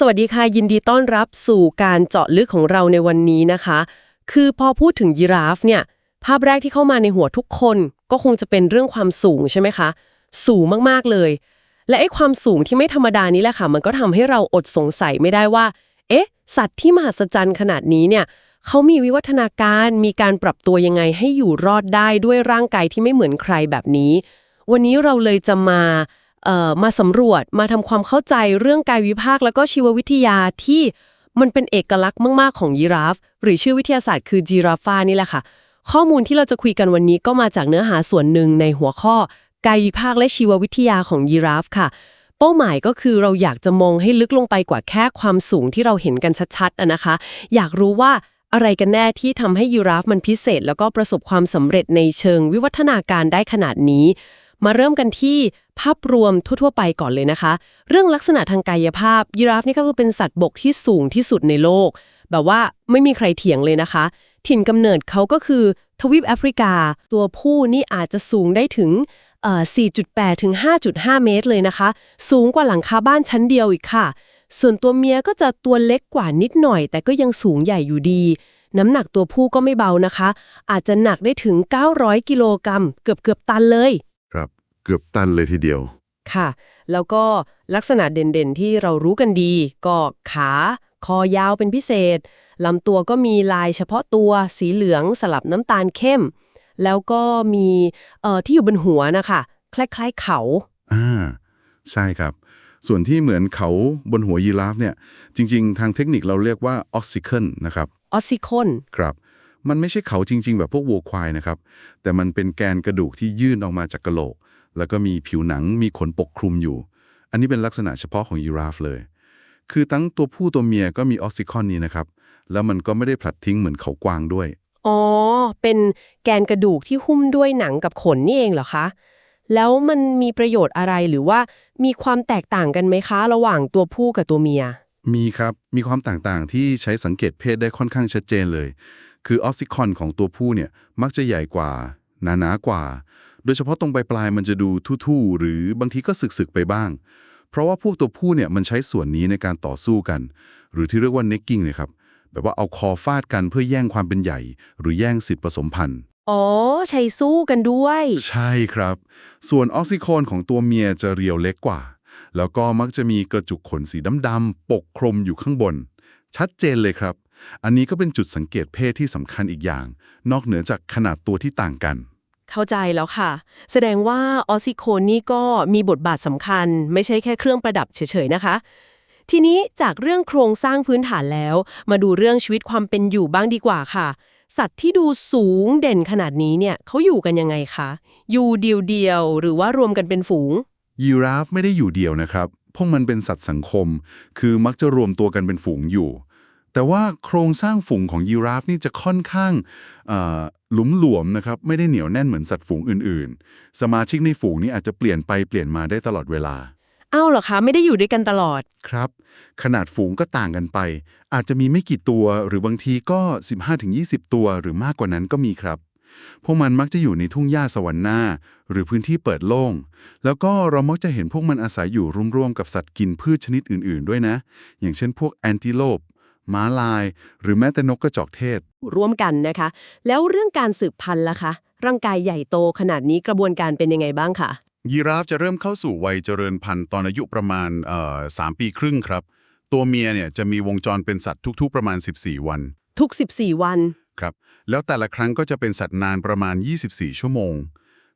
สวัสดีค่ะยินดีต้อนรับสู่การเจาะลึกของเราในวันนี้นะคะ คือพอพูดถึงยีราฟเนี่ยภาพแรกที่เข้ามาในหัวทุกคนก็คงจะเป็นเรื่องความสูงใช่ไหมคะ สูงมากๆเลย และไอ้ความสูงที่ไม่ธรรมดานี้แหละค่ะ มันก็ทำให้เราอดสงสัยไม่ได้ว่า เอ๊ะ สัตว์ที่มหัศจรรย์ขนาดนี้เนี่ยเขามีวิวัฒนาการมีการปรับตัวยังไงให้อยู่รอดได้ด้วยร่างกายที่ไม่เหมือนใครแบบนี้ วันนี้เราเลยจะมา มาสำรวจมาทำความเข้าใจเรื่องกายวิภาคแล้วก็ชีววิทยาที่มันเป็นเอกลักษณ์มาก ๆ ของยีราฟ หรือชื่อวิทยาศาสตร์คือจีราฟานี่แหละค่ะ ข้อมูลที่เราจะคุยกันวันนี้ก็มาจากเนื้อหาส่วนหนึ่งในหัวข้อ กายวิภาคและชีววิทยาของยีราฟค่ะ เป้าหมายก็คือเราอยากจะมองให้ลึกลงไปกว่าแค่ความสูงที่เราเห็นกันชัดๆอะนะคะ อยากรู้ว่าอะไรกันแน่ที่ทำให้ยีราฟมันพิเศษ แล้วก็ประสบความสำเร็จในเชิงวิวัฒนาการได้ขนาดนี้ มาเริ่มกันที่ภาพรวมทั่ว ๆ ไปก่อนเลยนะคะ เรื่องลักษณะทางกายภาพ ยีราฟนี่ก็คือเป็นสัตว์บกที่สูงที่สุดในโลก แบบว่าไม่มีใครเถียงเลยนะคะ ถิ่นกำเนิดเขาก็คือทวีปแอฟริกา ตัวผู้นี่อาจจะสูงได้ถึง 4.8 ถึง 5.5 เมตรเลยนะคะ สูงกว่าหลังคาบ้านชั้นเดียวอีกค่ะ ส่วนตัวเมียก็จะตัวเล็กกว่านิดหน่อย แต่ก็ยังสูงใหญ่อยู่ดีน้ำหนักตัวผู้ก็ไม่เบานะคะ อาจจะหนักได้ถึง 900 กิโลกรัม เกือบเกือบตันเลย เกือบตันเลยทีเดียว ค่ะ แล้วก็ลักษณะเด่นๆ ที่เรารู้กันดี ก็ขา คอยาวเป็นพิเศษลำตัวก็มีลายเฉพาะตัวสีเหลืองสลับน้ำตาลเข้ม แล้วก็มีเอ่อที่อยู่บนหัวนะคะคล้ายๆเขาอ่าใช่ครับ ส่วนที่เหมือนเขาบนหัวยีราฟเนี่ย จริงๆ ทางเทคนิคเราเรียกว่าออกซิเคิลนะครับออสซิคอนครับ มันไม่ใช่เขาจริง ๆ แบบพวกวัวควายนะครับ แต่มันเป็นแกนกระดูกที่ยื่นออกมาจากกะโหลก แล้วก็มีผิวหนังมีขนปกคลุมอยู่ อันนี้เป็นลักษณะเฉพาะของยีราฟเลย คือทั้งตัวผู้ตัวเมียก็มีออกซิคอนนี้นะครับ แล้วมันก็ไม่ได้ผลัดทิ้งเหมือนเขากวางด้วย อ๋อ เป็นแกนกระดูกที่หุ้มด้วยหนังกับขนนี่เองเหรอคะ แล้วมันมีประโยชน์อะไรหรือว่ามีความแตกต่างกันไหมคะ ระหว่างตัวผู้กับตัวเมีย มีครับ มีความต่างๆที่ใช้สังเกตเพศได้ค่อนข้างชัดเจนเลย คือออกซิคอนของตัวผู้เนี่ยมักจะใหญ่กว่า หนาหนากว่าโดยเฉพาะตรงปลายๆมันจะดูทู่ๆหรือบางทีก็สึกๆไปบ้าง เพราะว่าพวกตัวผู้เนี่ยมันใช้ส่วนนี้ในการต่อสู้กัน หรือที่เรียกว่า necking เนี่ยครับแบบว่าเอาคอฟาดกันเพื่อแย่งความเป็นใหญ่ หรือแย่งสิทธิผสมพันธุ์อ๋อ ใช้สู้กันด้วย ใช่ครับ ส่วนออกซิโคนของตัวเมียจะเรียวเล็กกว่า แล้วก็มักจะมีกระจุกขนสีดำๆปกคลุมอยู่ข้างบน ชัดเจนเลยครับ อันนี้ก็เป็นจุดสังเกตเพศที่สำคัญอีกอย่าง นอกเหนือจากขนาดตัวที่ต่างกัน เข้าใจแล้วค่ะ แสดงว่าออซิโคนนี่ก็มีบทบาทสำคัญ ไม่ใช่แค่เครื่องประดับเฉยๆนะคะ ทีนี้จากเรื่องโครงสร้างพื้นฐานแล้ว มาดูเรื่องชีวิตความเป็นอยู่บ้างดีกว่าค่ะ สัตว์ที่ดูสูงเด่นขนาดนี้เนี่ยเขาอยู่กันยังไงคะ อยู่เดียวๆหรือว่ารวมกันเป็นฝูง ยีราฟไม่ได้อยู่เดียวนะครับ พวกมันเป็นสัตว์สังคม คือมักจะรวมตัวกันเป็นฝูงอยู่ แต่ว่าโครงสร้างฝูงของยีราฟนี่จะค่อนข้างเอ่อหลุมหลวมนะครับ ไม่ได้เหนียวแน่นเหมือนสัตว์ฝูงอื่นๆ สมาชิกในฝูงนี้อาจจะเปลี่ยนไปเปลี่ยนมาได้ตลอดเวลา อ้าวเหรอคะ ไม่ได้อยู่ด้วยกันตลอด ครับ ขนาดฝูงก็ต่างกันไป อาจจะมีไม่กี่ตัวหรือบางทีก็ 15-20 ตัวหรือมากกว่านั้นก็มีครับ พวกมันมักจะอยู่ในทุ่งหญ้าสวรรค์หน้า หรือพื้นที่เปิดโล่ง แล้วก็เรามักจะเห็นพวกมันอาศัยอยู่ร่วมๆกับสัตว์กินพืชชนิดอื่น ๆ ด้วยนะ อย่างเช่น พวกแอนติโลป ม้าลาย หรือแม้แต่นกกระจอกเทศ ร่วมกันนะคะ แล้วเรื่องการสืบพันธุ์ล่ะคะ ร่างกายใหญ่โตขนาดนี้กระบวนการเป็นยังไงบ้างคะยีราฟจะเริ่มเข้าสู่วัยเจริญพันธุ์ตอนอายุประมาณเอ่อสามปีครึ่งครับ ตัวเมียเนี่ยจะมีวงจรเป็นสัตว์ทุก ๆ ประมาณ 14 วัน ทุก 14 วันครับแล้วแต่ละครั้งก็จะเป็นสัตว์นานประมาณ 24 ชั่วโมง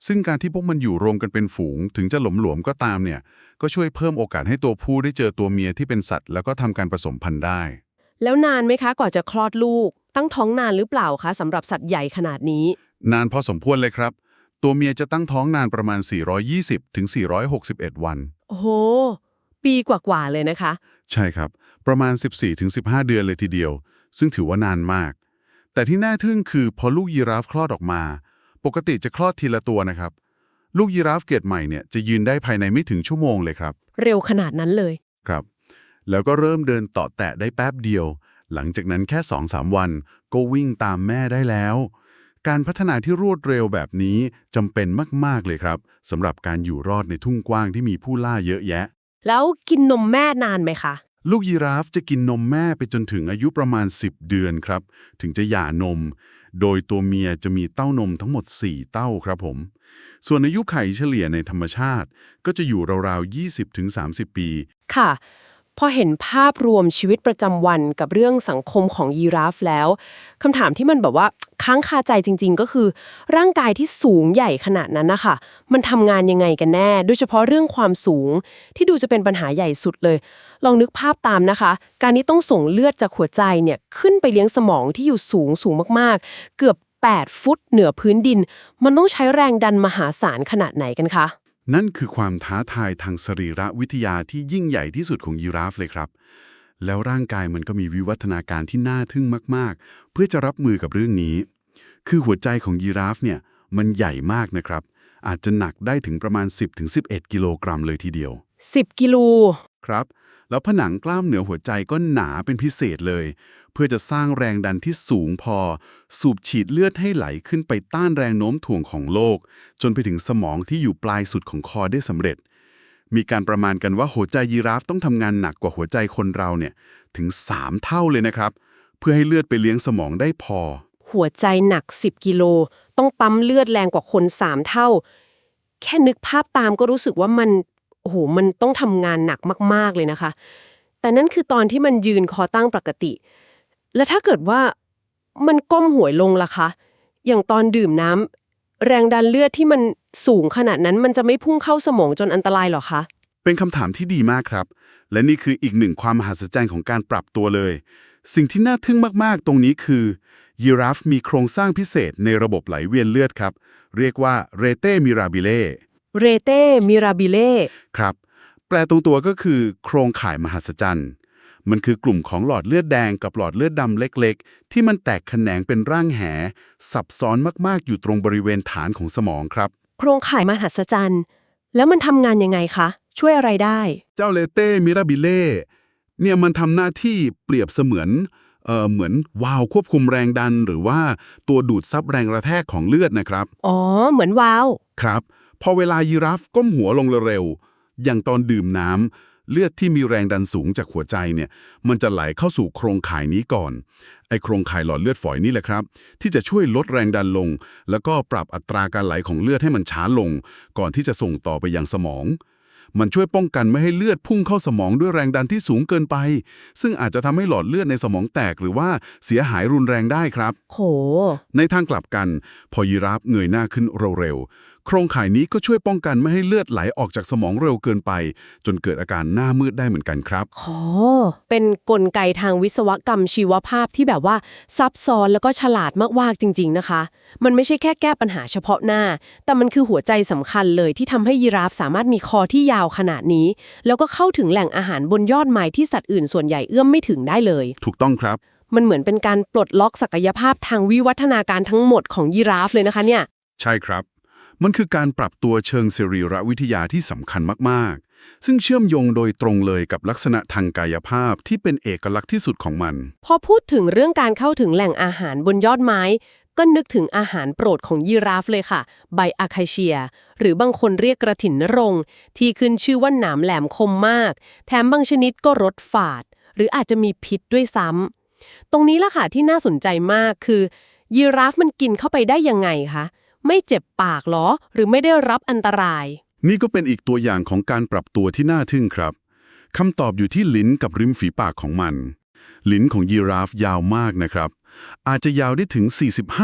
ซึ่งการที่พวกมันอยู่รวมกันเป็นฝูง ถึงจะหลมหลวมๆก็ตามเนี่ย ก็ช่วยเพิ่มโอกาสให้ตัวผู้ได้เจอตัวเมียที่เป็นสัตว์ แล้วก็ทำการผสมพันธุ์ได้ แล้วนานไหมคะกว่าจะคลอดลูก ตั้งท้องนานหรือเปล่าคะสำหรับสัตว์ใหญ่ขนาดนี้ นานพอสมควรเลยครับ ตัวเมียจะตั้งท้องนานประมาณ 420ถึง461 วัน โอ้โห ปีกว่าๆเลยนะคะ ใช่ครับ ประมาณ 14-15 เดือนเลยทีเดียว ซึ่งถือว่านานมาก แต่ที่น่าทึ่งคือพอลูกยีราฟคลอดออกมา ปกติจะคลอดทีละตัวนะครับ ลูกยีราฟเกรดใหม่เนี่ยจะยืนได้ภายในไม่ถึงชั่วโมงเลยครับ เร็วขนาดนั้นเลย ครับ แล้วก็เริ่มเดินต่อแตะได้แป๊บเดียว หลังจากนั้นแค่2-3วัน ก็วิ่งตามแม่ได้แล้ว การพัฒนาที่รวดเร็วแบบนี้จำเป็นมาก ๆ เลยครับสำหรับการอยู่รอดในทุ่งกว้างที่มีผู้ล่าเยอะแยะ แล้วกินนมแม่นานไหมคะ ลูกยีราฟจะกินนมแม่ไปจนถึงอายุประมาณ 10 เดือนครับ ถึงจะหย่านม โดยตัวเมียจะมีเต้านมทั้งหมด 4 เต้าครับผม ส่วนอายุไข่เฉลี่ยในธรรมชาติ ก็จะอยู่ราวๆ20-30 ปี ค่ะ พอเห็นภาพรวมชีวิตประจำวันกับเรื่องสังคมของยีราฟแล้วคำถามที่มันแบบว่าค้างคาใจจริง ๆ ก็คือ ร่างกายที่สูงใหญ่ขนาดนั้นนะคะมันทำงานยังไงกันแน่ โดยเฉพาะเรื่องความสูง ที่ดูจะเป็นปัญหาใหญ่สุดเลย ลองนึกภาพตามนะคะ การนี้ต้องส่งเลือดจากหัวใจเนี่ยขึ้นไปเลี้ยงสมองที่อยู่สูงสูงมากๆ เกือบ 8 ฟุตเหนือพื้นดิน มันต้องใช้แรงดันมหาศาลขนาดไหนกันคะ นั่นคือความท้าทายทางสรีระวิทยาที่ยิ่งใหญ่ที่สุดของยีราฟเลยครับ แล้วร่างกายมันก็มีวิวัฒนาการที่น่าทึ่งมาก ๆ เพื่อจะรับมือกับเรื่องนี้ คือหัวใจของยีราฟเนี่ยมันใหญ่มากนะครับ อาจจะหนักได้ถึงประมาณ 10-11 กิโลกรัมเลยทีเดียว 10 กิโล ครับ แล้วผนังกล้ามเหนือหัวใจก็หนาเป็นพิเศษเลย เพื่อจะสร้างแรงดันที่สูงพอ สูบฉีดเลือดให้ไหลขึ้นไปต้านแรงโน้มถ่วงของโลก จนไปถึงสมองที่อยู่ปลายสุดของคอได้สำเร็จ มีการประมาณกันว่าหัวใจยีราฟต้องทำงานหนักกว่าหัวใจคนเราเนี่ยถึง 3 เท่าเลยนะครับ เพื่อให้เลือดไปเลี้ยงสมองได้พอ หัวใจหนัก 10 กิโล ต้องปั๊มเลือดแรงกว่าคน 3 เท่า แค่นึกภาพตามก็รู้สึกว่ามัน โอ้โหมันต้องทำงานหนักมาก ๆ เลยนะคะ แต่นั่นคือตอนที่มันยืนคอตั้งปกติ แล้วถ้าเกิดว่ามันก้มหัวลงล่ะคะ อย่างตอนดื่มน้ำแรงดันเลือดที่มันสูงขนาดนั้นมันจะไม่พุ่งเข้าสมองจนอันตรายหรอคะ เป็นคำถามที่ดีมากครับ และนี่คืออีกหนึ่งความมหัศจรรย์ของการปรับตัวเลย สิ่งที่น่าทึ่งมากๆ ตรงนี้คือยีราฟมีโครงสร้างพิเศษในระบบไหลเวียนเลือดครับ เรียกว่าเรเตมิราบิเล่ เรเต้มิราบิเล่ครับ แปลตรงตัวก็คือ โครงข่ายมหัศจรรย์ มันคือกลุ่มของหลอดเลือดแดงกับหลอดเลือดดำเล็กๆ ที่มันแตกแขนงเป็นร่างแห ซับซ้อนมากๆ อยู่ตรงบริเวณฐานของสมองครับ โครงข่ายมหัศจรรย์ แล้วมันทำงานยังไงคะ ช่วยอะไรได้ เจ้าเลเต้มิราบิเล่เนี่ยมันทำหน้าที่เปรียบเสมือนเอ่อเหมือนวาล์วควบคุมแรงดัน หรือว่าตัวดูดซับแรงกระแทกของเลือดนะครับ อ๋อ เหมือนวาว ครับ พอเวลายีราฟก้มหัวลงเร็วๆอย่างตอนดื่มน้ำเลือดที่มีแรงดันสูงจากหัวใจเนี่ย มันจะไหลเข้าสู่โครงข่ายนี้ก่อน ไอโครงข่ายหลอดเลือดฝอยนี่แหละครับ ที่จะช่วยลดแรงดันลง แล้วก็ปรับอัตราการไหลของเลือดให้มันช้าลง ก่อนที่จะส่งต่อไปยังสมองมันช่วยป้องกันไม่ให้เลือดพุ่งเข้าสมองด้วยแรงดันที่สูงเกินไป ซึ่งอาจจะทำให้หลอดเลือดในสมองแตกหรือว่าเสียหายรุนแรงได้ครับ โห ในทางกลับกัน พอยีราฟเงยหน้าขึ้นเร็วๆโครงข่ายนี้ก็ช่วยป้องกันไม่ให้เลือดไหลออกจากสมองเร็วเกินไป จนเกิดอาการหน้ามืดได้เหมือนกันครับโหเป็นกลไกทางวิศวกรรมชีวภาพที่แบบว่าซับซ้อนแล้วก็ฉลาดมากๆจริง ๆนะคะ มันไม่ใช่แค่แก้ปัญหาเฉพาะหน้า แต่มันคือหัวใจสำคัญเลยที่ทำให้ยีราฟสามารถมีคอที่ยาวขนาดนี้ แล้วก็เข้าถึงแหล่งอาหารบนยอดไม้ที่สัตว์อื่นส่วนใหญ่เอื้อมไม่ถึงได้เลย ถูกต้องครับมันเหมือนเป็นการปลดล็อกศักยภาพทางวิวัฒนาการทั้งหมดของยีราฟเลยนะคะเนี่ย ใช่ครับ มันคือการปรับตัวเชิงสรีรวิทยาที่สำคัญมาก ๆ ซึ่งเชื่อมโยงโดยตรงเลยกับลักษณะทางกายภาพที่เป็นเอกลักษณ์ที่สุดของมัน พอพูดถึงเรื่องการเข้าถึงแหล่งอาหารบนยอดไม้ ก็นึกถึงอาหารโปรดของยีราฟเลยค่ะ ใบอาคาเชีย หรือบางคนเรียกกระถินนรง ที่ขึ้นชื่อว่าหนามแหลมคมมาก แถมบางชนิดก็รสฝาด หรืออาจจะมีพิษด้วยซ้ำตรงนี้ล่ะค่ะที่น่าสนใจมากคือยีราฟมันกินเข้าไปได้ยังไงคะ ไม่เจ็บปากเหรอ หรือไม่ได้รับอันตราย นี่ก็เป็นอีกตัวอย่างของการปรับตัวที่น่าทึ่งครับคำตอบอยู่ที่ลิ้นกับริมฝีปากของมัน ลิ้นของยีราฟยาวมากนะครับ อาจจะยาวได้ถึง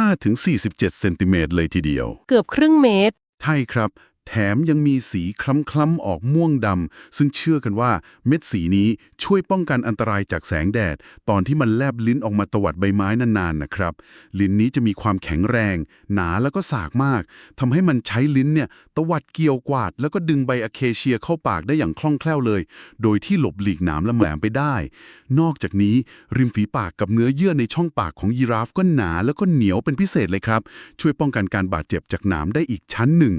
45-47 เซนติเมตรเลยทีเดียว เกือบครึ่งเมตร ใช่ครับ แถมยังมีสีคล้ำๆออกม่วงดำ ซึ่งเชื่อกันว่าเม็ดสีนี้ช่วยป้องกันอันตรายจากแสงแดด ตอนที่มันแลบลิ้นออกมาตวัดใบไม้นานๆนะครับ ลิ้นนี้จะมีความแข็งแรง หนาแล้วก็สากมาก ทำให้มันใช้ลิ้นเนี่ยตวัดเกี่ยวกวาด แล้วก็ดึงใบอะเคเชียเข้าปากได้อย่างคล่องแคล่วเลย โดยที่หลบหลีกหนามแหลมไปได้ นอกจากนี้ริมฝีปากกับเนื้อเยื่อในช่องปากของยีราฟก็หนาแล้วก็เหนียวเป็นพิเศษเลยครับ ช่วยป้องกันการบาดเจ็บจากหนามได้อีกชั้นหนึ่ง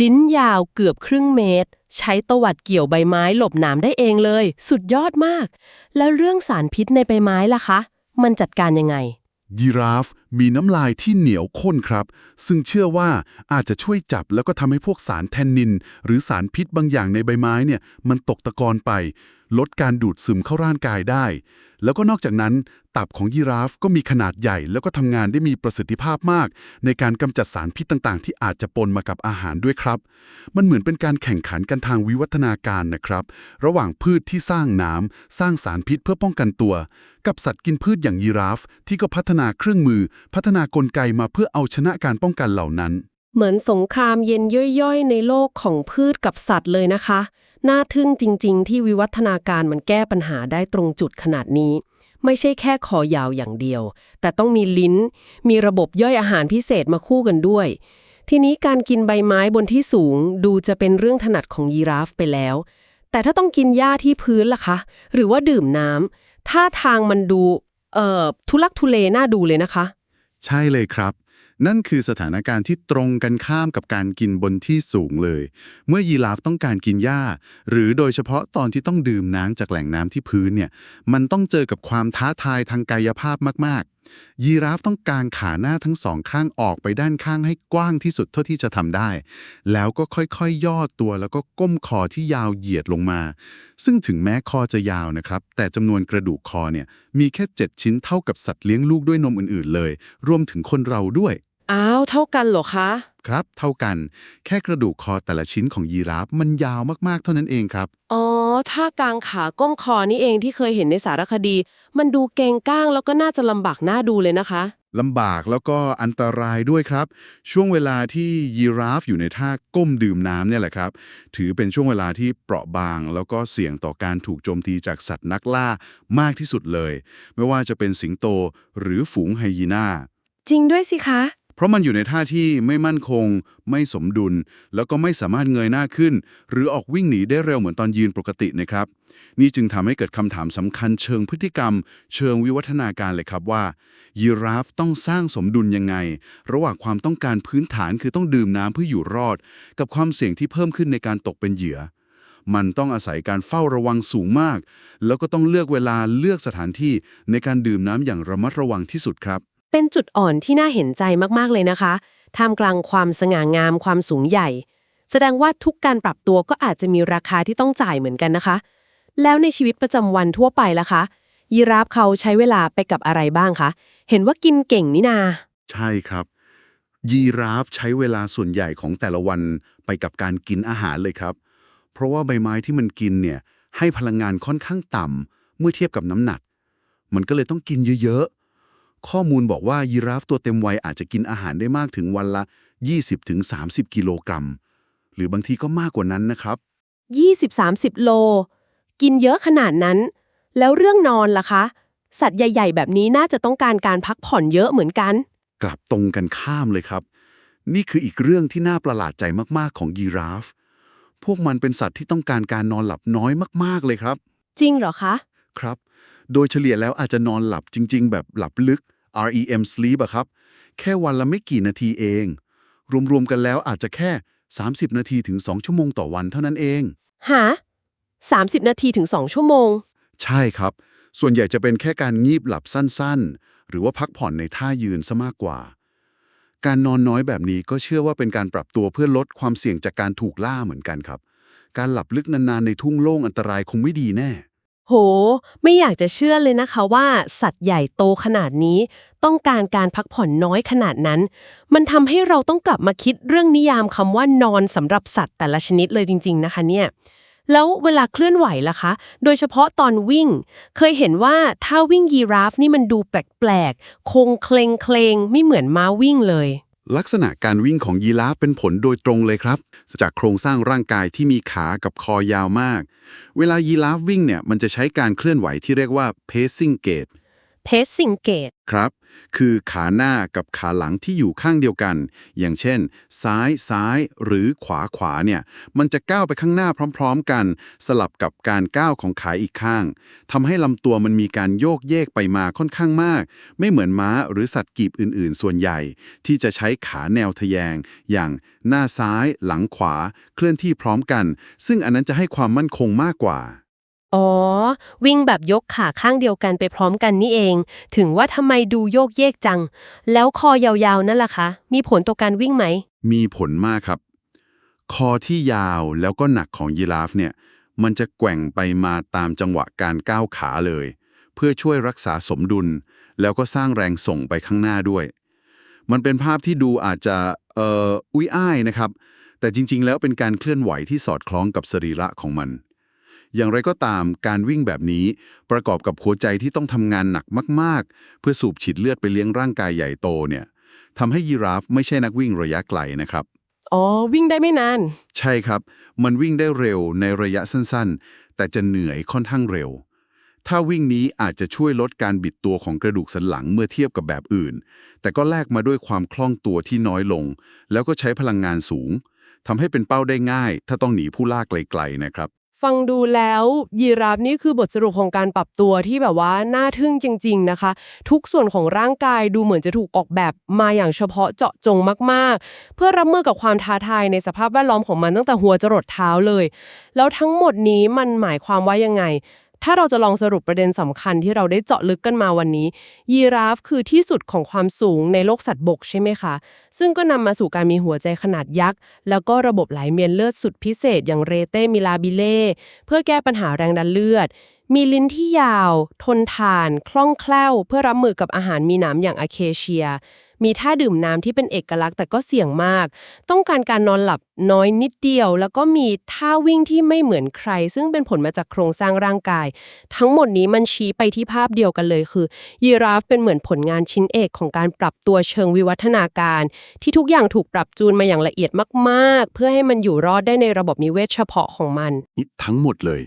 ลิ้นยาวเกือบครึ่งเมตร ใช้ตวัดเกี่ยวใบไม้หลบหนามได้เองเลย สุดยอดมาก แล้วเรื่องสารพิษในใบไม้ล่ะคะ มันจัดการยังไง ยีราฟมีน้ำลายที่เหนียวข้นครับ ซึ่งเชื่อว่าอาจจะช่วยจับแล้วก็ทำให้พวกสารแทนนิน หรือสารพิษบางอย่างในใบไม้เนี่ยมันตกตะกอนไป ลดการดูดซึมเข้าร่างกายได้ แล้วก็นอกจากนั้น ตับของยีราฟก็มีขนาดใหญ่ แล้วก็ทำงานได้มีประสิทธิภาพมาก ในการกำจัดสารพิษต่างๆ ที่อาจจะปนมากับอาหารด้วยครับ มันเหมือนเป็นการแข่งขันกันทางวิวัฒนาการนะครับ ระหว่างพืชที่สร้างน้ำสร้างสารพิษเพื่อป้องกันตัว กับสัตว์กินพืชอย่างยีราฟ ที่ก็พัฒนาเครื่องมือ พัฒนากลไกมาเพื่อเอาชนะการป้องกันเหล่านั้น เหมือนสงครามเย็นย่อยๆ ในโลกของพืชกับสัตว์เลยนะคะ น่าทึ่งจริง ๆ ที่วิวัฒนาการมันแก้ปัญหาได้ตรงจุดขนาดนี้ ไม่ใช่แค่คอยาวอย่างเดียว แต่ต้องมีลิ้น มีระบบย่อยอาหารพิเศษมาคู่กันด้วย ทีนี้การกินใบไม้บนที่สูงดูจะเป็นเรื่องถนัดของยีราฟไปแล้ว แต่ถ้าต้องกินหญ้าที่พื้นล่ะคะ หรือว่าดื่มน้ำท่าทางมันดูเอ่อทุลักทุเลน่าดูเลยนะคะ ใช่เลยครับ นั่นคือสถานการณ์ที่ตรงกันข้ามกับการกินบนที่สูงเลย เมื่อยีราฟต้องการกินหญ้า หรือโดยเฉพาะตอนที่ต้องดื่มน้ำจากแหล่งน้ำที่พื้นเนี่ย มันต้องเจอกับความท้าทายทางกายภาพมาก ๆ ยีราฟต้องการขาหน้าทั้งสองข้างออกไปด้านข้างให้กว้างที่สุดเท่าที่จะทำได้ แล้วก็ค่อยๆย่อตัวแล้วก็ก้มคอที่ยาวเหยียดลงมา ซึ่งถึงแม้คอจะยาวนะครับ แต่จำนวนกระดูกคอเนี่ยมีแค่ 7 ชิ้นเท่ากับสัตว์เลี้ยงลูกด้วยนมอื่นๆเลย รวมถึงคนเราด้วย อ้าว เท่ากันเหรอคะ ครับ เท่ากัน แค่กระดูกคอแต่ละชิ้นของยีราฟมันยาวมากๆ เท่านั้นเองครับ อ๋อ ถ้ากางขาก้มคอนี่เองที่เคยเห็นในสารคดี มันดูเกรงก้างแล้วก็น่าจะลำบากหน้าดูเลยนะคะ ลำบากแล้วก็อันตรายด้วยครับ ช่วงเวลาที่ยีราฟอยู่ในท่าก้มดื่มน้ำเนี่ยแหละครับ ถือเป็นช่วงเวลาที่เปราะบาง แล้วก็เสี่ยงต่อการถูกโจมตีจากสัตว์นักล่ามากที่สุดเลย ไม่ว่าจะเป็นสิงโตหรือฝูงไฮยีน่า จริงด้วยสิคะ เพราะมันอยู่ในท่าที่ไม่มั่นคง ไม่สมดุล แล้วก็ไม่สามารถเงยหน้าขึ้น หรือออกวิ่งหนีได้เร็วเหมือนตอนยืนปกตินะครับ นี่จึงทำให้เกิดคำถามสำคัญเชิงพฤติกรรม เชิงวิวัฒนาการเลยครับว่า ยีราฟต้องสร้างสมดุลยังไง ระหว่างความต้องการพื้นฐานคือต้องดื่มน้ำเพื่ออยู่รอด กับความเสี่ยงที่เพิ่มขึ้นในการตกเป็นเหยื่อมันต้องอาศัยการเฝ้าระวังสูงมาก แล้วก็ต้องเลือกเวลาเลือกสถานที่ในการดื่มน้ำอย่างระมัดระวังที่สุดครับ เป็นจุดอ่อนที่น่าเห็นใจมากๆเลยนะคะ ท่ามกลางความสง่างามความสูงใหญ่ แสดงว่าทุกการปรับตัวก็อาจจะมีราคาที่ต้องจ่ายเหมือนกันนะคะ แล้วในชีวิตประจำวันทั่วไปล่ะคะ ยีราฟเขาใช้เวลาไปกับอะไรบ้างคะ เห็นว่ากินเก่งนี่นา ใช่ครับ ยีราฟใช้เวลาส่วนใหญ่ของแต่ละวันไปกับการกินอาหารเลยครับ เพราะว่าใบไม้ที่มันกินเนี่ยให้พลังงานค่อนข้างต่ำเมื่อเทียบกับน้ำหนัก มันก็เลยต้องกินเยอะๆ ข้อมูลบอกว่ายีราฟตัวเต็มวัยอาจจะกินอาหารได้มากถึงวันละ 20-30 กิโลกรัม หรือบางทีก็มากกว่านั้นนะครับ 20-30 โล กินเยอะขนาดนั้น แล้วเรื่องนอนล่ะคะ สัตว์ใหญ่ ๆ แบบนี้น่าจะต้องการการพักผ่อนเยอะเหมือนกัน กลับตรงกันข้ามเลยครับ นี่คืออีกเรื่องที่น่าประหลาดใจมากๆของยีราฟ พวกมันเป็นสัตว์ที่ต้องการการนอนหลับน้อยมากๆเลยครับ จริงเหรอคะ ครับ โดยเฉลี่ยแล้วอาจจะนอนหลับจริง ๆ แบบหลับลึก REM sleep อะครับ แค่วันละไม่กี่นาทีเอง รวมๆกันแล้วอาจจะแค่ 30 นาทีถึง 2 ชั่วโมงต่อวันเท่านั้นเองหา30 นาทีถึง 2 ชั่วโมง ใช่ครับ ส่วนใหญ่จะเป็นแค่การงีบหลับสั้นๆ หรือว่าพักผ่อนในท่ายืนซะมากกว่า การนอนน้อยแบบนี้ก็เชื่อว่าเป็นการปรับตัวเพื่อลดความเสี่ยงจากการถูกล่าเหมือนกันครับ การหลับลึกนานๆในทุ่งโล่งอันตรายคงไม่ดีแน่ โห ไม่อยากจะเชื่อเลยนะคะว่า สัตว์ใหญ่โตขนาดนี้ ต้องการการพักผ่อนน้อยขนาดนั้น มันทำให้เราต้องกลับมาคิดเรื่องนิยามคำว่านอนสำหรับสัตว์แต่ละชนิดเลยจริง ๆ นะคะเนี่ยแล้วเวลาเคลื่อนไหวล่ะคะ โดยเฉพาะตอนวิ่ง เคยเห็นว่าถ้าวิ่งยีราฟนี่มันดูแปลกๆ คงเคลงเคลงไม่เหมือนม้าวิ่งเลย ลักษณะการวิ่งของยีราฟเป็นผลโดยตรงเลยครับ จากโครงสร้างร่างกายที่มีขากับคอยาวมาก เวลายีราฟวิ่งเนี่ยมันจะใช้การเคลื่อนไหวที่เรียกว่า pacing gait pacing gait ครับ คือขาหน้ากับขาหลังที่อยู่ข้างเดียวกัน อย่างเช่น ซ้ายซ้ายหรือขวาขวาเนี่ย มันจะก้าวไปข้างหน้าพร้อม ๆ กัน สลับกับการก้าวของขาอีกข้างทำให้ลำตัวมันมีการโยกเยกไปมาค่อนข้างมาก ไม่เหมือนม้าหรือสัตว์กีบอื่น ๆ ส่วนใหญ่ ที่จะใช้ขาแนวทะแยง อย่างหน้าซ้าย หลังขวา เคลื่อนที่พร้อมกัน ซึ่งอันนั้นจะให้ความมั่นคงมากกว่า อ๋อ วิ่งแบบยกขาข้างเดียวกันไปพร้อมกันนี่เอง ถึงว่าทำไมดูโยกเยกจัง แล้วคอยาวๆนั่นล่ะคะ มีผลต่อการวิ่งไหม มีผลมากครับ คอที่ยาวแล้วก็หนักของยีราฟเนี่ย มันจะแกว่งไปมาตามจังหวะการก้าวขาเลย เพื่อช่วยรักษาสมดุล แล้วก็สร้างแรงส่งไปข้างหน้าด้วย มันเป็นภาพที่ดูอาจจะเอ่ออุ้ยอ้ายนะครับ แต่จริง ๆ แล้วเป็นการเคลื่อนไหวที่สอดคล้องกับสรีระของมัน อย่างไรก็ตามการวิ่งแบบนี้ประกอบกับหัวใจที่ต้องทำงานหนักมาก ๆ เพื่อสูบฉีดเลือดไปเลี้ยงร่างกายใหญ่โตเนี่ยทำให้ยีราฟไม่ใช่นักวิ่งระยะไกลนะครับอ๋อ วิ่งได้ไม่นาน ใช่ครับ มันวิ่งได้เร็วในระยะสั้นๆ แต่จะเหนื่อยค่อนข้างเร็ว ถ้าวิ่งนี้อาจจะช่วยลดการบิดตัวของกระดูกสันหลังเมื่อเทียบกับแบบอื่น แต่ก็แลกมาด้วยความคล่องตัวที่น้อยลง แล้วก็ใช้พลังงานสูงทำให้เป็นเป้าได้ง่าย ถ้าต้องหนีผู้ล่าไกลๆนะครับ ฟังดูแล้วยีราฟนี่คือบทสรุปของการปรับตัวที่แบบว่าน่าทึ่งจริง ๆนะคะ ทุกส่วนของร่างกายดูเหมือนจะถูกออกแบบมาอย่างเฉพาะเจาะจงมากๆ เพื่อรับมือกับความท้าทายในสภาพแวดล้อมของมันตั้งแต่หัวจรดเท้าเลย แล้วทั้งหมดนี้มันหมายความว่ายังไง ถ้าเราจะลองสรุปประเด็นสำคัญที่เราได้เจาะลึกกันมาวันนี้ ยีราฟคือที่สุดของความสูงในโลกสัตว์บกใช่ไหมคะ ซึ่งก็นำมาสู่การมีหัวใจขนาดยักษ์ แล้วก็ระบบไหลเวียนเลือดสุดพิเศษ อย่างเรเตมิลาบิเล่เพื่อแก้ปัญหาแรงดันเลือด มีลิ้นที่ยาว ทนทาน คล่องแคล่ว เพื่อรับมือกับอาหารมีหนามอย่างอะเคเชีย มีท่าดื่มน้ำที่เป็นเอกลักษณ์แต่ก็เสี่ยงมาก ต้องการการนอนหลับน้อยนิดเดียว แล้วก็มีท่าวิ่งที่ไม่เหมือนใคร ซึ่งเป็นผลมาจากโครงสร้างร่างกาย ทั้งหมดนี้มันชี้ไปที่ภาพเดียวกันเลยคือ ยีราฟเป็นเหมือนผลงานชิ้นเอกของการปรับตัวเชิงวิวัฒนาการ ที่ทุกอย่างถูกปรับจูนมาอย่างละเอียดมาก ๆ เพื่อให้มันอยู่รอดได้ในระบบนิเวศเฉพาะของมัน ทั้งหมดเลย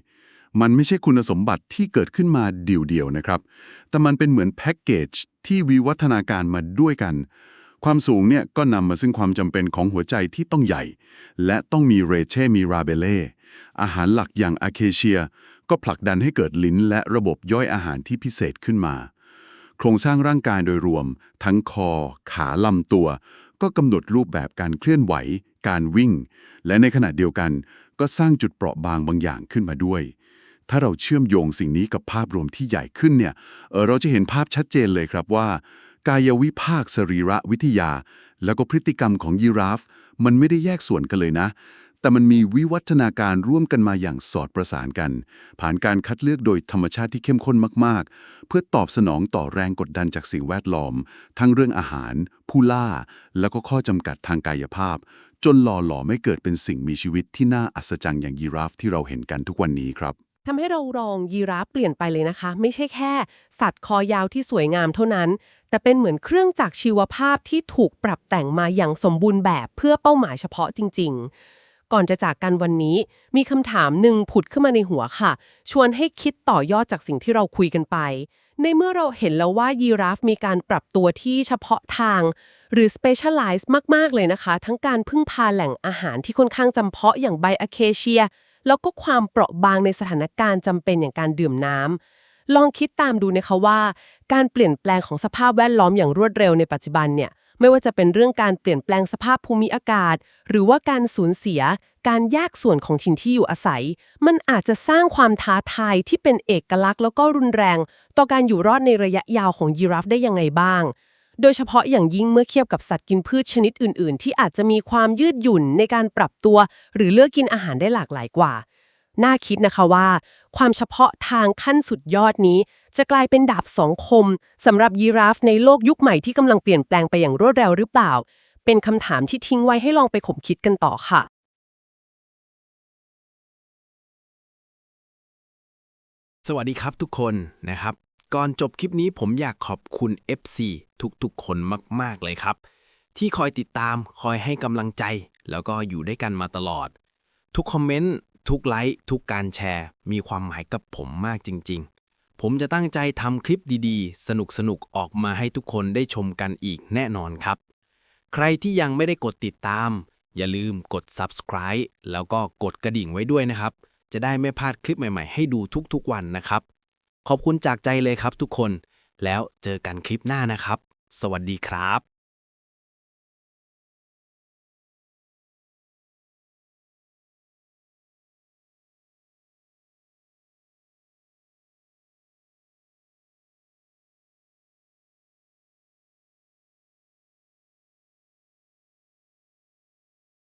มันไม่ใช่คุณสมบัติที่เกิดขึ้นมาเดี่ยวๆนะครับ แต่มันเป็นเหมือนแพ็กเกจที่วิวัฒนาการมาด้วยกัน ความสูงเนี่ยก็นำมาซึ่งความจำเป็นของหัวใจที่ต้องใหญ่ และต้องมีเรเช่มีราเบเล่ อาหารหลักอย่างอะเคเชีย ก็ผลักดันให้เกิดลิ้นและระบบย่อยอาหารที่พิเศษขึ้นมา โครงสร้างร่างกายโดยรวม ทั้งคอ ขาลำตัว ก็กำหนดรูปแบบการเคลื่อนไหว การวิ่ง และในขณะเดียวกัน ก็สร้างจุดเปราะบางบางอย่างขึ้นมาด้วย ถ้าเราเชื่อมโยงสิ่งนี้กับภาพรวมที่ใหญ่ขึ้นเนี่ยเเราจะเห็นภาพชัดเจนเลยครับว่า กายวิภาคสรีระวิทยา แล้วก็พฤติกรรมของยีราฟ มันไม่ได้แยกส่วนกันเลยนะ แต่มันมีวิวัฒนาการร่วมกันมาอย่างสอดประสานกัน ผ่านการคัดเลือกโดยธรรมชาติที่เข้มข้นมากๆ เพื่อตอบสนองต่อแรงกดดันจากสิ่งแวดล้อม ทั้งเรื่องอาหาร ผู้ล่า แล้วก็ข้อจำกัดทางกายภาพ จนหล่อหลอไม่เกิดเป็นสิ่งมีชีวิตที่น่าอัศจรรย์อย่างยีราฟที่เราเห็นกันทุกวันนี้ครับ ทำให้เราลองยีราฟเปลี่ยนไปเลยนะคะ ไม่ใช่แค่ สัตว์คอยาวที่สวยงามเท่านั้น แต่เป็นเหมือนเครื่องจักรชีวภาพที่ถูกปรับแต่งมาอย่างสมบูรณ์แบบเพื่อเป้าหมายเฉพาะจริง ๆ ก่อนจะจากกันวันนี้ มีคำถามหนึ่งผุดขึ้นมาในหัวค่ะ ชวนให้คิดต่อยอดจากสิ่งที่เราคุยกันไป ในเมื่อเราเห็นแล้วว่ายีราฟมีการปรับตัวที่เฉพาะทาง หรือ specialize มากๆเลยนะคะ ทั้งการพึ่งพาแหล่งอาหารที่ค่อนข้างจำเพาะอย่างไบอะเคเชีย แล้วก็ความเปราะบางในสถานการณ์จำเป็นอย่างการดื่มน้ำลองคิดตามดูนะคะว่า การเปลี่ยนแปลงของสภาพแวดล้อมอย่างรวดเร็วในปัจจุบันเนี่ยไม่ว่าจะเป็นเรื่องการเปลี่ยนแปลงสภาพภูมิอากาศ หรือว่าการสูญเสีย การแยกส่วนของถิ่นที่อยู่อาศัย มันอาจจะสร้างความท้าทายที่เป็นเอกลักษณ์แล้วก็รุนแรง ต่อการอยู่รอดในระยะยาวของยีราฟได้ยังไงบ้าง โดยเฉพาะอย่างยิ่งเมื่อเทียบกับสัตว์กินพืชชนิดอื่น ๆ ที่อาจจะมีความยืดหยุ่นในการปรับตัว หรือเลือกกินอาหารได้หลากหลายกว่า น่าคิดนะคะว่า ความเฉพาะทางขั้นสุดยอดนี้ จะกลายเป็นดาบสองคมสำหรับยีราฟในโลกยุคใหม่ที่กำลังเปลี่ยนแปลงไปอย่างรวดเร็วหรือเปล่า เป็นคำถามที่ทิ้งไว้ให้ลองไปขบคิดกันต่อค่ะสวัสดีครับทุกคนนะครับ ก่อนจบคลิปนี้ผมอยากขอบคุณ FC ทุกๆ คนมาก ๆ เลยครับ ที่คอยติดตามคอยให้กำลังใจ แล้วก็อยู่ด้วยกันมาตลอด ทุกคอมเมนต์ ทุกไลค์ ทุกการแชร์ มีความหมายกับผมมากจริง ๆ ผมจะตั้งใจทำคลิปดีๆ สนุกๆ ออกมาให้ทุกคนได้ชมกันอีกแน่นอนครับ ใครที่ยังไม่ได้กดติดตาม อย่าลืมกด subscribe แล้วก็กดกระดิ่งไว้ด้วยนะครับ จะได้ไม่พลาดคลิปใหม่ ๆ ให้ดูทุกๆ วันนะครับ ขอบคุณจากใจเลยครับทุกคน แล้วเจอกันคลิปหน้านะครับ สวัสดีครับ